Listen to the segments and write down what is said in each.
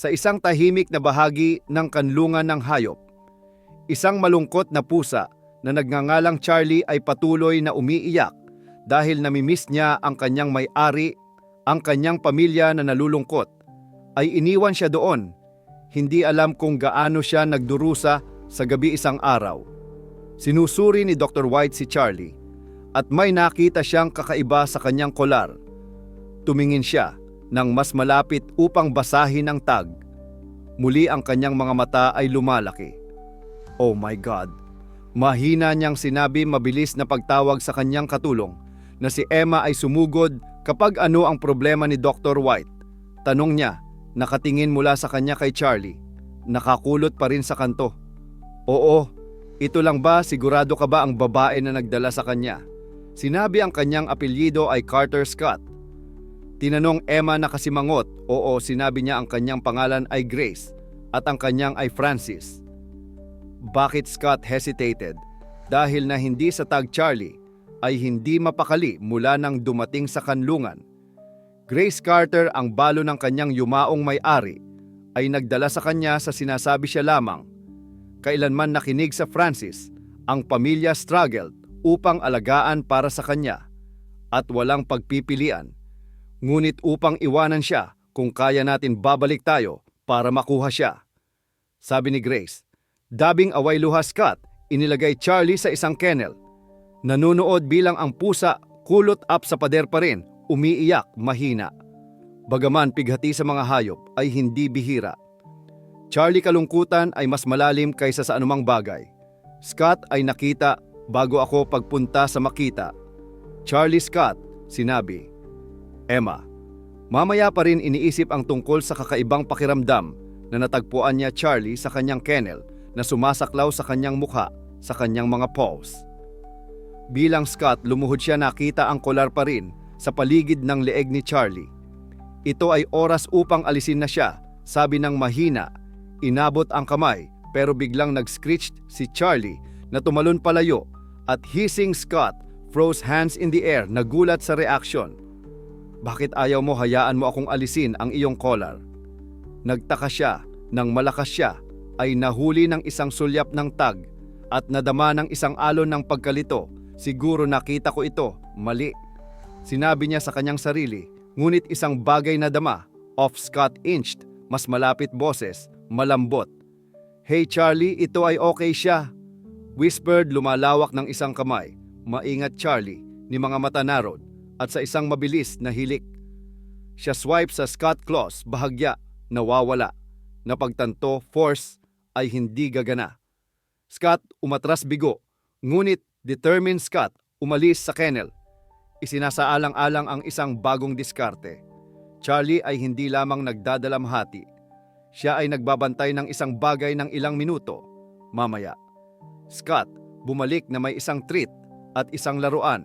sa isang tahimik na bahagi ng kanlungan ng hayop. Isang malungkot na pusa na nagngangalang Charlie ay patuloy na umiiyak dahil namimiss niya ang kanyang may-ari, ang kanyang pamilya na nalulungkot. Ay iniwan siya doon. Hindi alam kung gaano siya nagdurusa sa gabi isang araw. Sinusuri ni Dr. White si Charlie at may nakita siyang kakaiba sa kanyang kolar. Tumingin siya nang mas malapit upang basahin ang tag. Muli ang kanyang mga mata ay lumalaki. Oh my God! Mahina niyang sinabi mabilis na pagtawag sa kanyang katulong na si Emma ay sumugod kapag ano ang problema ni Dr. White. Tanong niya, nakatingin mula sa kanya kay Charlie. Nakakulot pa rin sa kanto. Oo, ito lang ba sigurado ka ba ang babae na nagdala sa kanya? Sinabi ang kanyang apelyido ay Carter Scott. Tinanong Emma na kasimangot, oo sinabi niya ang kanyang pangalan ay Grace at ang kanyang ay Francis. Bakit Scott hesitated? Dahil na hindi sa tag Charlie ay hindi mapakali mula nang dumating sa kanlungan. Grace Carter ang balo ng kanyang yumaong may-ari ay nagdala sa kanya sa sinasabi siya lamang. Kailanman nakinig sa Francis, ang pamilya struggled upang alagaan para sa kanya at walang pagpipilian. Ngunit upang iwanan siya kung kaya natin babalik tayo para makuha siya. Sabi ni Grace, dabing away luha Scott, inilagay Charlie sa isang kennel. Nanunood bilang ang pusa kulot up sa pader pa rin, umiiyak, mahina. Bagaman pighati sa mga hayop ay hindi bihira. Charlie kalungkutan ay mas malalim kaysa sa anumang bagay. Scott ay nakita bago ako pagpunta sa makita. Charlie Scott, sinabi. Emma, mamaya pa rin iniisip ang tungkol sa kakaibang pakiramdam na natagpuan niya Charlie sa kanyang kennel na sumasaklaw sa kanyang mukha sa kanyang mga paws. Bilang Scott, lumuhod siya nakita ang kolar pa rin sa paligid ng leeg ni Charlie. Ito ay oras upang alisin na siya, sabi ng mahina. Inabot ang kamay pero biglang nag-screeched si Charlie na tumalon palayo at hissing Scott froze hands in the air nagulat sa reaction. Bakit ayaw mo hayaan mo akong alisin ang iyong collar? Nagtaka siya nang malakas siya ay nahuli ng isang sulyap ng tag at nadama ng isang alon ng pagkalito. Siguro nakita ko ito, mali. Sinabi niya sa kanyang sarili, ngunit isang bagay na dama, off Scott inched, mas malapit boses, malambot. Hey Charlie, ito ay okay siya. Whispered lumalawak ng isang kamay. Maingat Charlie, ni mga mata narrowed, at sa isang mabilis na hilik. Siya swipe sa Scott Claus, bahagya, nawawala. Napagtanto, force ay hindi gagana. Scott umatras bigo, ngunit determined Scott umalis sa kennel. Isinasaalang-alang ang isang bagong diskarte. Charlie ay hindi lamang nagdadalamhati. Siya ay nagbabantay ng isang bagay ng ilang minuto. Mamaya. Scott, bumalik na may isang treat at isang laruan.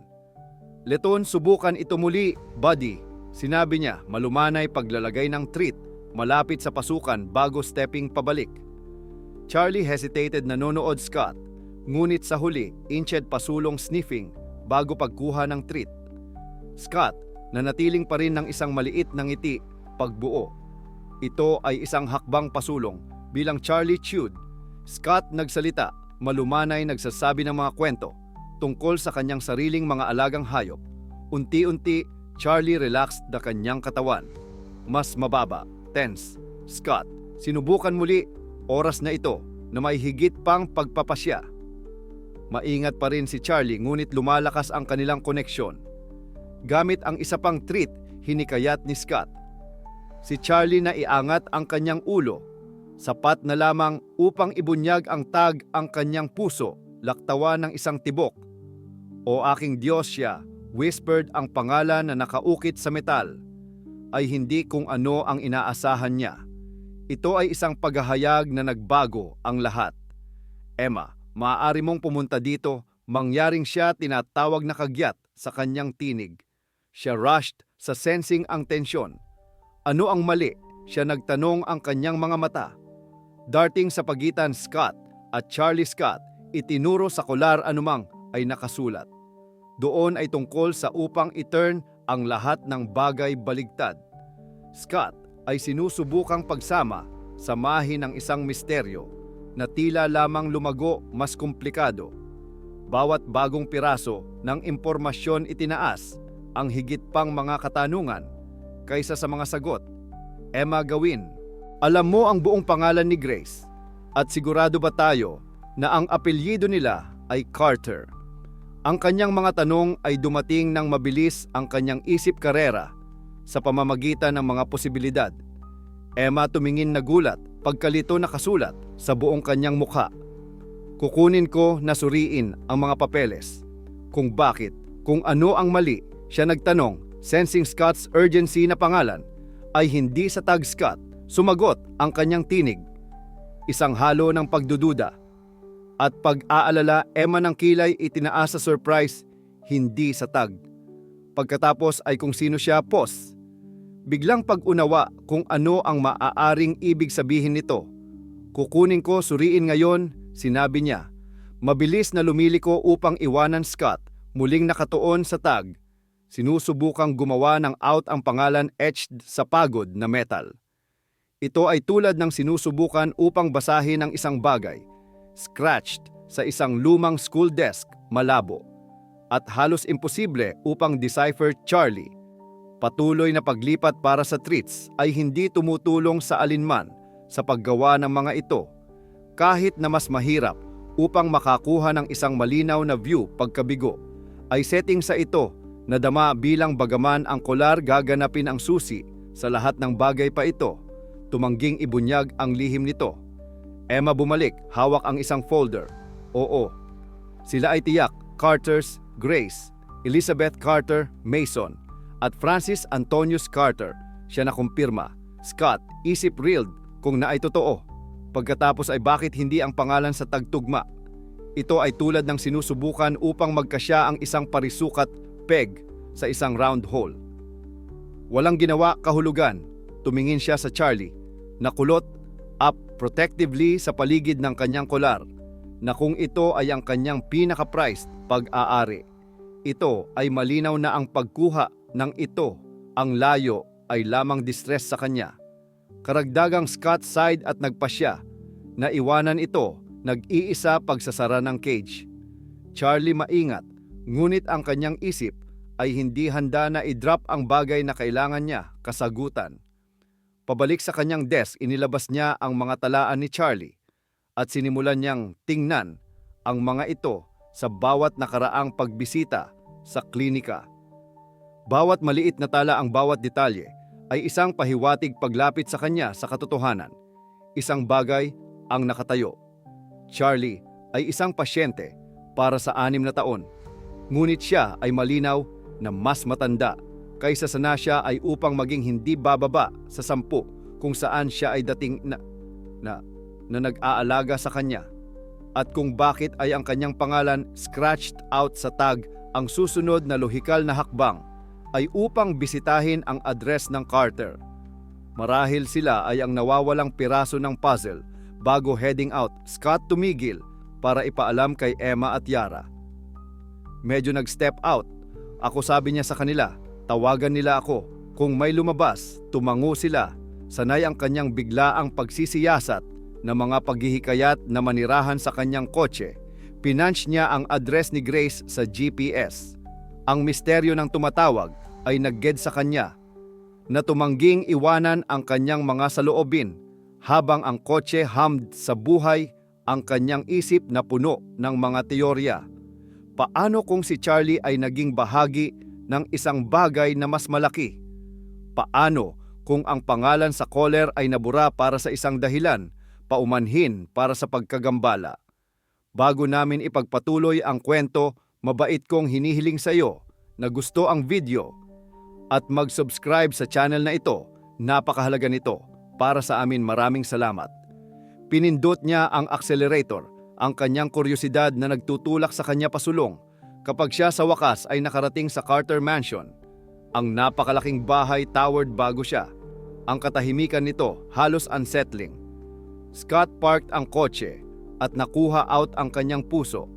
Leton, subukan ito muli, buddy. Sinabi niya, malumanay paglalagay ng treat malapit sa pasukan bago stepping pabalik. Charlie hesitated na nonood Scott, ngunit sa huli, inched pasulong sniffing bago pagkuha ng treat. Scott, nanatiling pa rin ng isang maliit na ngiti, pagbuo. Ito ay isang hakbang pasulong bilang Charlie chewed. Scott nagsalita, malumanay nagsasabi ng mga kwento tungkol sa kanyang sariling mga alagang hayop. Unti-unti, Charlie relaxed the kanyang katawan. Mas mababa, tense. Scott, sinubukan muli, oras na ito na may higit pang pagpapasya. Maingat pa rin si Charlie ngunit lumalakas ang kanilang koneksyon. Gamit ang isa pang treat, hinikayat ni Scott. Si Charlie na iangat ang kanyang ulo. Sapat na lamang upang ibunyag ang tag ang kanyang puso, laktawa ng isang tibok. O aking Diyos whispered ang pangalan na nakaukit sa metal. Ay hindi kung ano ang inaasahan niya. Ito ay isang paghahayag na nagbago ang lahat. Emma, maaari mong pumunta dito, mangyaring siya tinatawag na kagyat sa kanyang tinig. Siya rushed sa sensing ang tensyon. Ano ang mali? Siya nagtanong ang kanyang mga mata. Darting sa pagitan Scott at Charlie Scott, itinuro sa kolar anumang ay nakasulat. Doon ay tungkol sa upang i-turn ang lahat ng bagay baligtad. Scott, ay sinusubukang pagsama sa mahi ng isang misteryo na tila lamang lumago mas komplikado. Bawat bagong piraso ng impormasyon itinaas ang higit pang mga katanungan kaysa sa mga sagot. Emma Gawin, alam mo ang buong pangalan ni Grace at sigurado ba tayo na ang apelyido nila ay Carter? Ang kanyang mga tanong ay dumating ng mabilis ang kanyang isip karera sa pamamagitan ng mga posibilidad. Emma tumingin na gulat pagkalito nakasulat sa buong kanyang mukha. Kukunin ko na suriin ang mga papeles. Kung bakit, kung ano ang mali, siya nagtanong, sensing Scott's urgency na pangalan, ay hindi sa tag Scott, sumagot ang kanyang tinig. Isang halo ng pagdududa. At pag-aalala, Emma ng kilay itinaas sa surprise, hindi sa tag. Pagkatapos ay kung sino siya, pos. Biglang pag-unawa kung ano ang maaaring ibig sabihin nito. Kukunin ko suriin ngayon, sinabi niya. Mabilis na lumiliko upang iwanan Scott, muling nakatuon sa tag. Sinusubukang gumawa ng out ang pangalan etched sa pagod na metal. Ito ay tulad ng sinusubukan upang basahin ang isang bagay, scratched sa isang lumang school desk, malabo, at halos imposible upang decipher Charlie. Patuloy na paglipat para sa treats ay hindi tumutulong sa alinman sa paggawa ng mga ito, kahit na mas mahirap upang makakuha ng isang malinaw na view pagkabigo, ay setting sa ito na dama bilang bagaman ang kolar gaganapin ang susi sa lahat ng bagay pa ito, tumangging ibunyag ang lihim nito. Emma bumalik, hawak ang isang folder. Oo. Sila ay tiyak, Carters, Grace, Elizabeth Carter, Mason, at Francis Antonius Carter. Siya na kumpirma. Scott, isip reeled kung na ay totoo. Pagkatapos ay bakit hindi ang pangalan sa tagtugma? Ito ay tulad ng sinusubukan upang magkasya ang isang parisukat peg sa isang round hole. Walang ginawa kahulugan. Tumingin siya sa Charlie. Nakulot up protectively sa paligid ng kanyang kolar na kung ito ay ang kanyang pinaka-prized pag-aari. Ito ay malinaw na ang pagkuha ng ito ang layo ay lamang distress sa kanya. Karagdagang Scott side at nagpasya na iwanan ito nag-iisa pagsasara ng cage. Charlie maingat, ngunit ang kanyang isip ay hindi handa na i-drop ang bagay na kailangan niya, kasagutan. Pabalik sa kanyang desk, inilabas niya ang mga talaan ni Charlie at sinimulan niyang tingnan ang mga ito sa bawat nakaraang pagbisita sa klinika. Bawat maliit na tala ang bawat detalye ay isang pahiwatig paglapit sa kanya sa katotohanan. Isang bagay ang nakatayo. Charlie ay isang pasyente para sa anim na taon. Ngunit siya ay malinaw na mas matanda kaysa sa na siya ay upang maging hindi bababa sa sampu kung saan siya ay dating na, na, na nag-aalaga sa kanya. At kung bakit ay ang kanyang pangalan scratched out sa tag ang susunod na lohikal na hakbang ay upang bisitahin ang address ng Carter. Marahil sila ay ang nawawalang piraso ng puzzle bago heading out, Scott tumigil para ipaalam kay Emma at Yara. Medyo nag-step out. Ako sabi niya sa kanila, tawagan nila ako. Kung may lumabas, tumango sila. Sanay ang kanyang biglaang pagsisiyasat na mga paghihikayat na manirahan sa kanyang kotse. Pinunch niya ang address ni Grace sa GPS. Ang misteryo ng tumatawag ay nagged sa kanya na tumangging iwanan ang kanyang mga saloobin habang ang kotse hummed sa buhay ang kanyang isip na puno ng mga teorya. Paano kung si Charlie ay naging bahagi ng isang bagay na mas malaki? Paano kung ang pangalan sa caller ay nabura para sa isang dahilan, paumanhin para sa pagkagambala? Bago namin ipagpatuloy ang kwento, mabait kong hinihiling sa iyo na gusto ang video at mag-subscribe sa channel na ito. Napakahalaga nito. Para sa amin maraming salamat. Pinindot niya ang accelerator, ang kanyang kuryosidad na nagtutulak sa kanya pasulong kapag siya sa wakas ay nakarating sa Carter Mansion. Ang napakalaking bahay towered bago siya. Ang katahimikan nito halos unsettling. Scott parked ang kotse at nakuha out ang kanyang puso.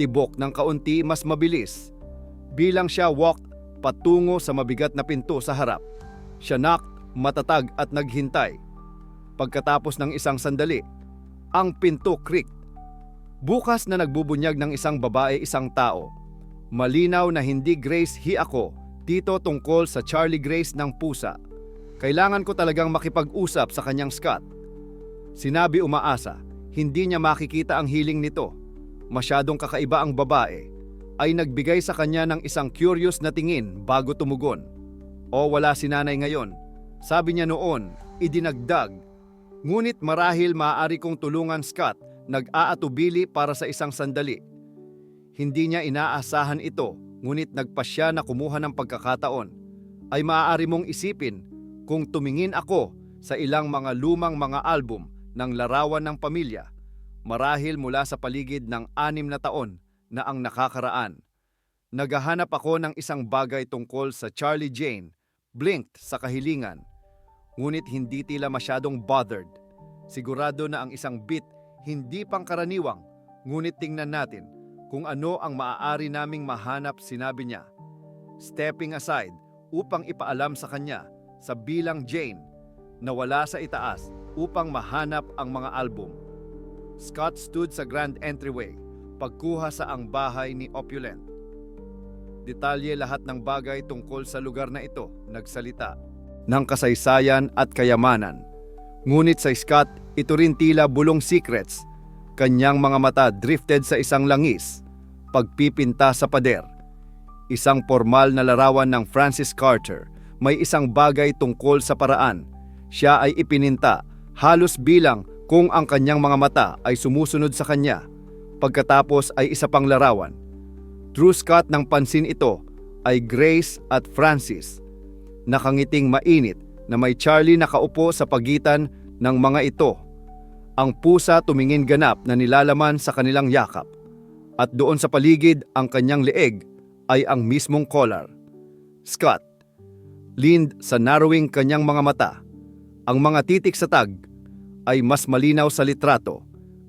Tibok ng kaunti mas mabilis. Bilang siya walked patungo sa mabigat na pinto sa harap. Siya knocked matatag at naghintay. Pagkatapos ng isang sandali, ang pinto creaked. Bukas na nagbubunyag ng isang babae isang tao. Malinaw na hindi Grace hi ako dito tungkol sa Charlie Grace ng pusa. Kailangan ko talagang makipag-usap sa kanyang Scott. Sinabi umaasa, hindi niya makikita ang hiling nito. Masyadong kakaiba ang babae. Ay nagbigay sa kanya ng isang curious na tingin bago tumugon. O wala si nanay ngayon. Sabi niya noon, idinagdag. Ngunit marahil maaari kong tulungan Scott nag-aatubili para sa isang sandali. Hindi niya inaasahan ito, ngunit nagpasya na kumuha ng pagkakataon. Ay maaari mong isipin kung tumingin ako sa ilang mga lumang mga album ng larawan ng pamilya, marahil mula sa paligid ng anim na taon na ang nakakaraan. Naghahanap ako ng isang bagay tungkol sa Charlie Jane, blinked sa kahilingan, ngunit hindi tila masyadong bothered. Sigurado na ang isang bit hindi pangkaraniwang, ngunit tingnan natin kung ano ang maaari naming mahanap sinabi niya. Stepping aside upang ipaalam sa kanya sa bilang Jane na wala sa itaas upang mahanap ang mga album. Scott stood sa grand entryway, pagkuha sa ang bahay ni Opulent. Detalye lahat ng bagay tungkol sa lugar na ito nagsalita ng kasaysayan at kayamanan. Ngunit sa Scott, ito rin tila bulong secrets. Kanyang mga mata drifted sa isang langis, pagpipinta sa pader. Isang formal na larawan ng Francis Carter, may isang bagay tungkol sa paraan. Siya ay ipininta, halos bilang kung ang kanyang mga mata ay sumusunod sa kanya. Pagkatapos ay isa pang larawan. True Scott ng pansin ito ay Grace at Francis. Nakangiting mainit na may Charlie nakaupo sa pagitan ng mga ito. Ang pusa tumingin ganap na nilalaman sa kanilang yakap. At doon sa paligid ang kanyang leeg ay ang mismong collar. Scott, leaned sa narrowing kanyang mga mata. Ang mga titik sa tag ay mas malinaw sa litrato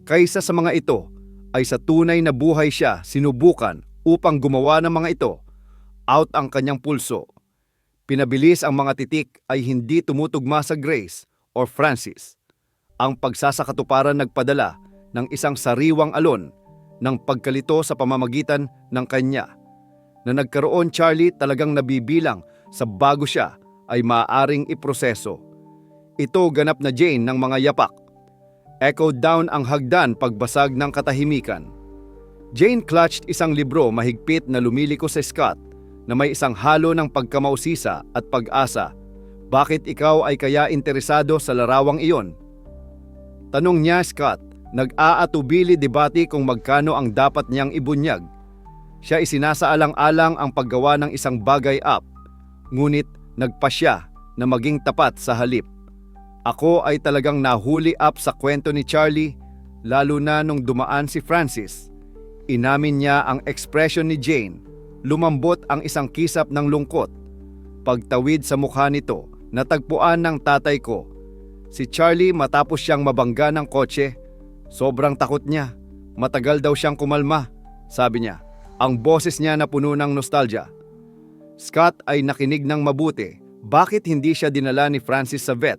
kaysa sa mga ito ay sa tunay na buhay siya sinubukan upang gumawa ng mga ito. Out ang kanyang pulso. Pinabilis ang mga titik ay hindi tumutugma sa Grace or Francis. Ang pagsasakatuparan nagpadala ng isang sariwang alon ng pagkalito sa pamamagitan ng kanya. Na nagkaroon Charlie talagang nabibilang sa bago siya ay maaaring iproseso. Ito ganap na Jane ng mga yapak. Echoed down ang hagdan pagbasag ng katahimikan. Jane clutched isang libro mahigpit na lumiliko sa Scott na may isang halo ng pagkamausisa at pag-asa. Bakit ikaw ay kaya interesado sa larawang iyon? Tanong niya Scott, nag-aatubili debate kung magkano ang dapat niyang ibunyag. Siya isinasaalang-alang ang paggawa ng isang bagay up, ngunit nagpasya na maging tapat sa halip. Ako ay talagang nahuli up sa kwento ni Charlie, lalo na nung dumaan si Francis. Inamin niya ang ekspresyon ni Jane. Lumambot ang isang kisap ng lungkot. Pagtawid sa mukha nito, natagpuan ng tatay ko. Si Charlie matapos siyang mabangga ng kotse. Sobrang takot niya. Matagal daw siyang kumalma, sabi niya. Ang boses niya na puno ng nostalgia. Scott ay nakinig ng mabuti. Bakit hindi siya dinala ni Francis sa vet?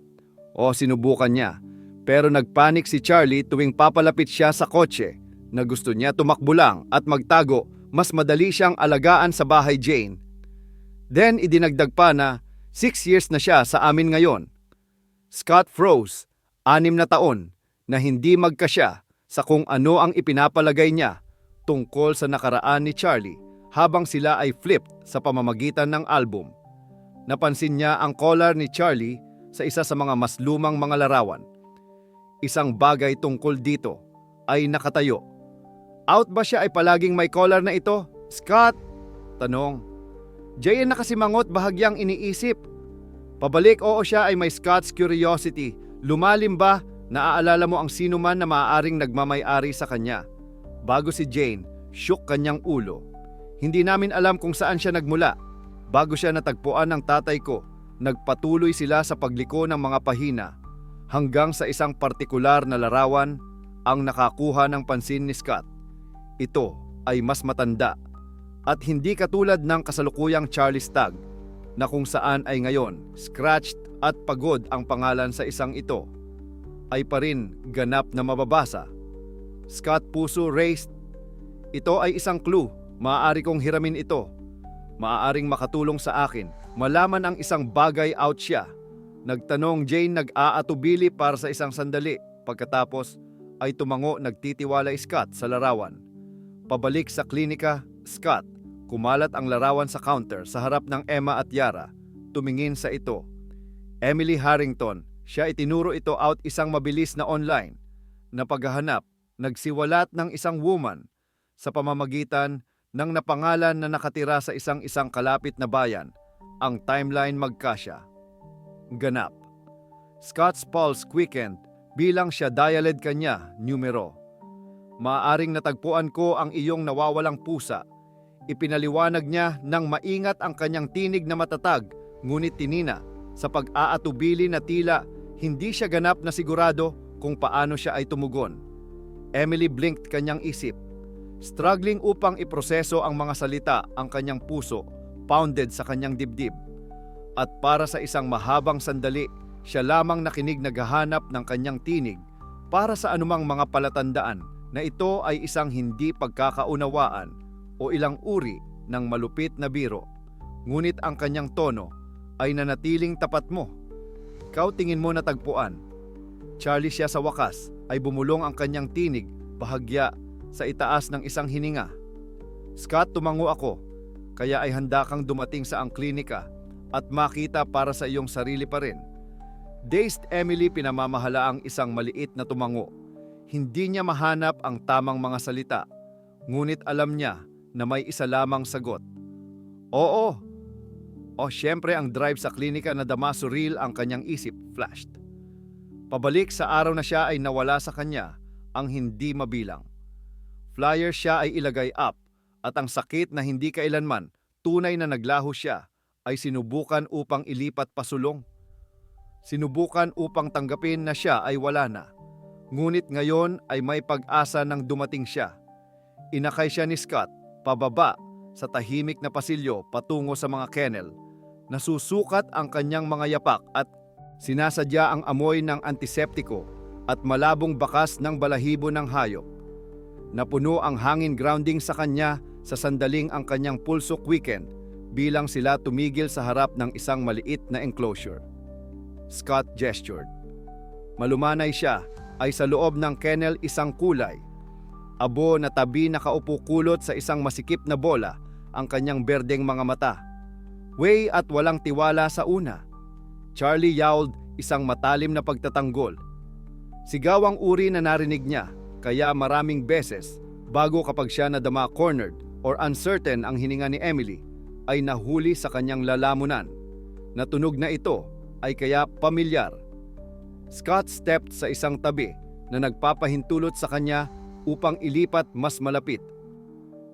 O sinubukan niya. Pero nagpanik si Charlie tuwing papalapit siya sa kotse na gusto niya tumakbo lang at magtago mas madali siyang alagaan sa bahay Jane. Then idinagdag pa na 6 years na siya sa amin ngayon. Scott froze, anim na taon, na hindi magkasya sa kung ano ang ipinapalagay niya tungkol sa nakaraan ni Charlie habang sila ay flipped sa pamamagitan ng album. Napansin niya ang collar ni Charlie sa isa sa mga mas lumang mga larawan. Isang bagay tungkol dito ay nakatayo. Out ba siya ay palaging may collar na ito? Scott? Tanong. Jay na nakasimangot bahagyang iniisip. Pabalik oo siya ay may Scott's curiosity. Lumalim ba? Naaalala mo ang sino man na maaaring nagmamay-ari sa kanya. Bago si Jane, shook kanyang ulo. Hindi namin alam kung saan siya nagmula. Bago siya natagpuan ng tatay ko, nagpatuloy sila sa pagliko ng mga pahina hanggang sa isang partikular na larawan ang nakakuha ng pansin ni Scott. Ito ay mas matanda at hindi katulad ng kasalukuyang Charlie Stagg. na kung saan ay ngayon, scratched at pagod ang pangalan sa isang ito, ay pa rin ganap na mababasa. Scott Puso raised. Ito ay isang clue, maaari kong hiramin ito. Maaaring makatulong sa akin, malaman ang isang bagay out siya. Nagtanong Jane nag-aatubili para sa isang sandali, pagkatapos ay tumango nagtitiwala Scott sa larawan. Pabalik sa klinika, Scott, kumalat ang larawan sa counter sa harap ng Emma at Yara. Tumingin sa ito. Emily Harrington, siya itinuro ito out isang mabilis na online na paghahanap, nagsiwalat ng isang woman sa pamamagitan ng napangalan na nakatira sa isang isang kalapit na bayan, ang timeline magkasya. Ganap. Scott's Pulse quickened bilang siya dialed kanya, numero. Maaring natagpuan ko ang iyong nawawalang pusa. Ipinaliwanag niya nang maingat ang kanyang tinig na matatag, ngunit tinina sa pag-aatubili na tila hindi siya ganap na sigurado kung paano siya ay tumugon. Emily blinked kanyang isip. Struggling upang iproseso ang mga salita ang kanyang puso, pounded sa kanyang dibdib. At para sa isang mahabang sandali, siya lamang nakinig naghahanap ng kanyang tinig para sa anumang mga palatandaan na ito ay isang hindi pagkakaunawaan o ilang uri ng malupit na biro. Ngunit ang kanyang tono ay nanatiling tapat mo. Ikaw tingin mo natagpuan. Charlie siya sa wakas ay bumulong ang kanyang tinig bahagya sa itaas ng isang hininga. Scott, tumango ako, kaya ay handa kang dumating sa ang klinika at makita para sa iyong sarili pa rin. Dazed Emily pinamamahala ang isang maliit na tumango. Hindi niya mahanap ang tamang mga salita, ngunit alam niya na may isa lamang sagot. Oo. O siyempre ang drive sa klinika na damasuril ang kanyang isip flashed. Pabalik sa araw na siya ay nawala sa kanya ang hindi mabilang. Flyer siya ay ilagay up at ang sakit na hindi kailanman tunay na naglaho siya ay sinubukan upang ilipat pasulong. Sinubukan upang tanggapin na siya ay wala na. Ngunit ngayon ay may pag-asa nang dumating siya. Inakay siya ni Scott pababa sa tahimik na pasilyo patungo sa mga kennel. Nasusukat ang kanyang mga yapak at sinasadya ang amoy ng antiseptiko at malabong bakas ng balahibo ng hayop. Napuno ang hangin grounding sa kanya sa sandaling ang kanyang pulso weekend bilang sila tumigil sa harap ng isang maliit na enclosure. Scott gestured. Malumanay siya ay sa loob ng kennel isang kulay. Abo na tabi nakaupo kulot sa isang masikip na bola ang kanyang berdeng mga mata. Way at walang tiwala sa una. Charlie yowled isang matalim na pagtatanggol. Sigaw ang uri na narinig niya kaya maraming beses bago kapag siya nadama cornered or uncertain ang hininga ni Emily ay nahuli sa kanyang lalamunan. Natunog na ito ay kaya pamilyar. Scott stepped sa isang tabi na nagpapahintulot sa kanya upang ilipat mas malapit.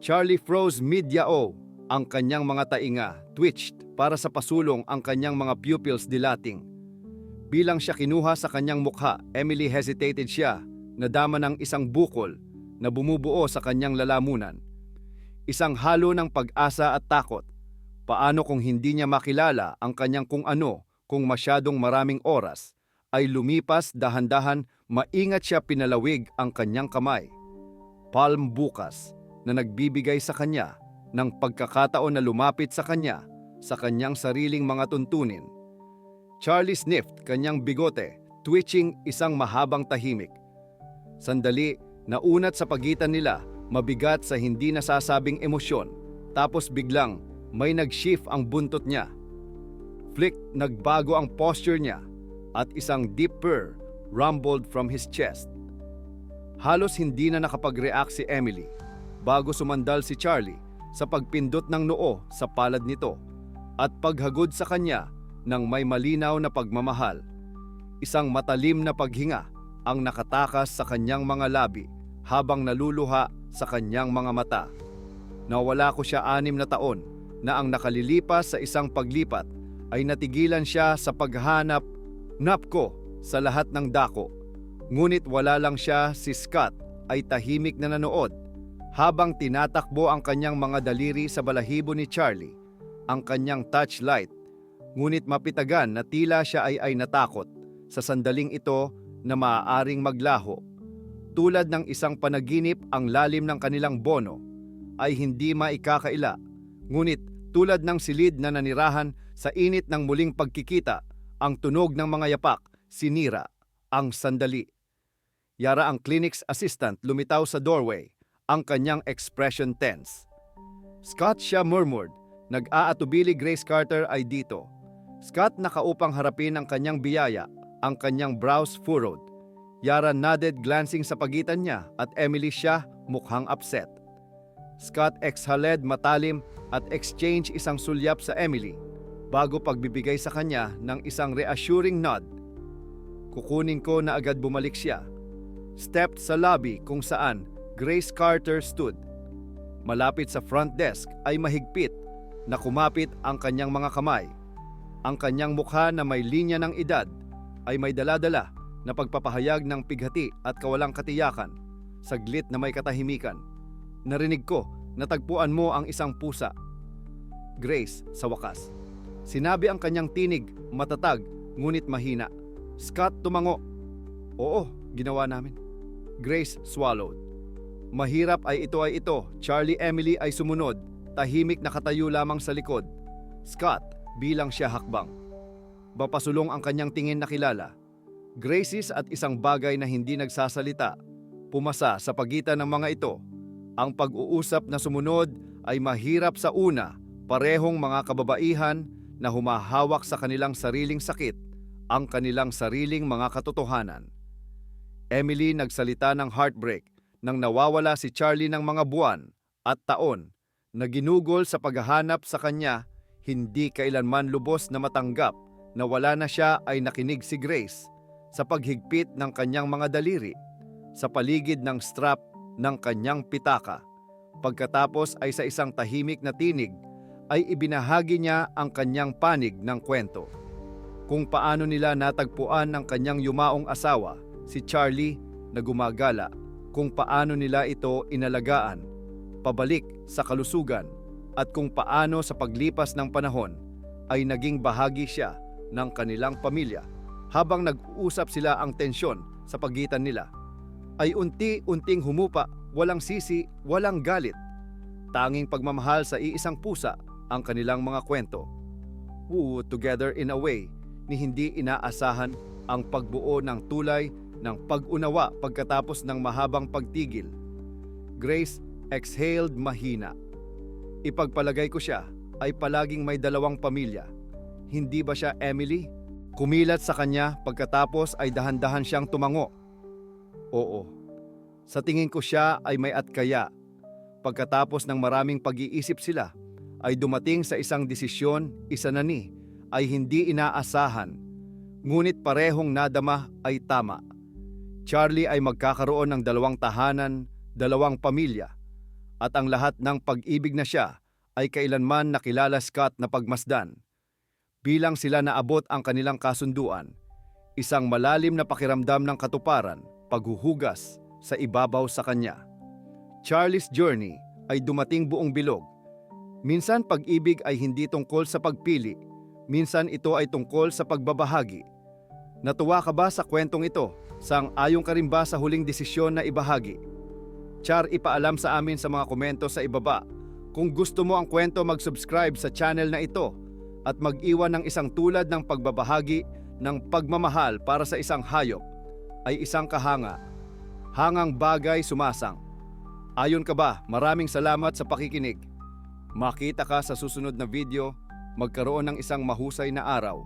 Charlie froze mid-yao ang kanyang mga tainga, twitched para sa pasulong ang kanyang mga pupils dilating. Bilang siya kinuha sa kanyang mukha, Emily hesitated siya, nadama ng isang bukol na bumubuo sa kanyang lalamunan. Isang halo ng pag-asa at takot. Paano kung hindi niya makilala ang kanyang kung ano kung masyadong maraming oras ay lumipas dahan-dahan maingat siya pinalawig ang kanyang kamay. Palm bukas na nagbibigay sa kanya ng pagkakataon na lumapit sa kanya sa kanyang sariling mga tuntunin. Charlie sniffed kanyang bigote, twitching isang mahabang tahimik. Sandali, naunat sa pagitan nila, mabigat sa hindi nasasabing emosyon, tapos biglang may nag-shift ang buntot niya. Flick nagbago ang posture niya at isang deep purr rumbled from his chest. Halos hindi na nakapag-react si Emily bago sumandal si Charlie sa pagpindot ng noo sa palad nito at paghagod sa kanya ng may malinaw na pagmamahal. Isang matalim na paghinga ang nakatakas sa kanyang mga labi habang naluluha sa kanyang mga mata. Nawala ko siya anim na taon na ang nakalilipas sa isang paglipat ay natigilan siya sa paghanap napko sa lahat ng dako. Ngunit wala lang siya si Scott ay tahimik na nanood habang tinatakbo ang kanyang mga daliri sa balahibo ni Charlie. Ang kanyang touchlight ngunit mapitagan na tila siya ay ay natakot sa sandaling ito na maaaring maglaho. Tulad ng isang panaginip ang lalim ng kanilang bono ay hindi maikakaila, ngunit tulad ng silid na nanirahan sa init ng muling pagkikita, ang tunog ng mga yapak, sinira, ang sandali. Yara ang clinic's assistant lumitaw sa doorway, ang kanyang expression tense. Scott siya murmured, nag-aatubili Grace Carter ay dito. Scott nakaupang harapin ang kanyang biyaya, ang kanyang brows furrowed. Yara nodded glancing sa pagitan niya at Emily siya mukhang upset. Scott exhaled matalim at exchange isang sulyap sa Emily bago pagbibigay sa kanya ng isang reassuring nod. Kukunin ko na agad bumalik siya. Stepped sa lobby kung saan Grace Carter stood. Malapit sa front desk ay mahigpit na kumapit ang kanyang mga kamay. Ang kanyang mukha na may linya ng edad ay may daladala na pagpapahayag ng pighati at kawalang katiyakan, saglit na may katahimikan. Narinig ko, natagpuan mo ang isang pusa. Grace, sa wakas. Sinabi ang kanyang tinig, matatag, ngunit mahina. Scott tumango. Oo, ginawa namin. Grace swallowed. Mahirap ay ito ay ito. Charlie Emily ay sumunod. Tahimik nakatayo lamang sa likod. Scott, bilang siya hakbang. Bapasulong ang kanyang tingin na kilala. Graces at isang bagay na hindi nagsasalita. Pumasa sa pagitan ng mga ito. Ang pag-uusap na sumunod ay mahirap sa una, parehong mga kababaihan na humahawak sa kanilang sariling sakit, ang kanilang sariling mga katotohanan. Emily nagsalita ng heartbreak nang nawawala si Charlie ng mga buwan at taon na ginugol sa paghahanap sa kanya, hindi kailanman lubos na matanggap na wala na siya ay nakinig si Grace sa paghigpit ng kanyang mga daliri sa paligid ng strap ng kanyang pitaka. Pagkatapos ay sa isang tahimik na tinig ay ibinahagi niya ang kanyang panig ng kwento. Kung paano nila natagpuan ng kanyang yumaong asawa, si Charlie, na gumagala, kung paano nila ito inalagaan, pabalik sa kalusugan, at kung paano sa paglipas ng panahon ay naging bahagi siya ng kanilang pamilya. Habang nag-uusap sila ang tensyon sa pagitan nila, ay unti-unting humupa, walang sisi, walang galit. Tanging pagmamahal sa iisang pusa ang kanilang mga kwento. Woo together in a way ni hindi inaasahan ang pagbuo ng tulay ng pag-unawa pagkatapos ng mahabang pagtigil. Grace exhaled mahina. Ipagpalagay ko siya ay palaging may dalawang pamilya. Hindi ba siya Emily? Kumilat sa kanya pagkatapos ay dahan-dahan siyang tumango. Oo. Sa tingin ko siya ay may atkaya. Pagkatapos ng maraming pag-iisip sila, ay dumating sa isang desisyon, isa na ni, ay hindi inaasahan. Ngunit parehong nadama ay tama. Charlie ay magkakaroon ng dalawang tahanan, dalawang pamilya, at ang lahat ng pag-ibig na siya ay kailanman nakilala Scott na pagmasdan. Bilang sila naabot ang kanilang kasunduan, isang malalim na pakiramdam ng katuparan, paghuhugas sa ibabaw sa kanya. Charlie's journey ay dumating buong bilog. Minsan pag-ibig ay hindi tungkol sa pagpili, minsan ito ay tungkol sa pagbabahagi. Natuwa ka ba sa kwentong ito? Sang ayon ka rin ba sa huling desisyon na ibahagi? Char, ipaalam sa amin sa mga komento sa ibaba. Kung gusto mo ang kwento, mag-subscribe sa channel na ito at mag-iwan ng isang tulad ng pagbabahagi ng pagmamahal para sa isang hayop ay isang kahanga. Hangang bagay sumasang. Ayon ka ba? Maraming salamat sa pakikinig. Makita ka sa susunod na video, magkaroon ng isang mahusay na araw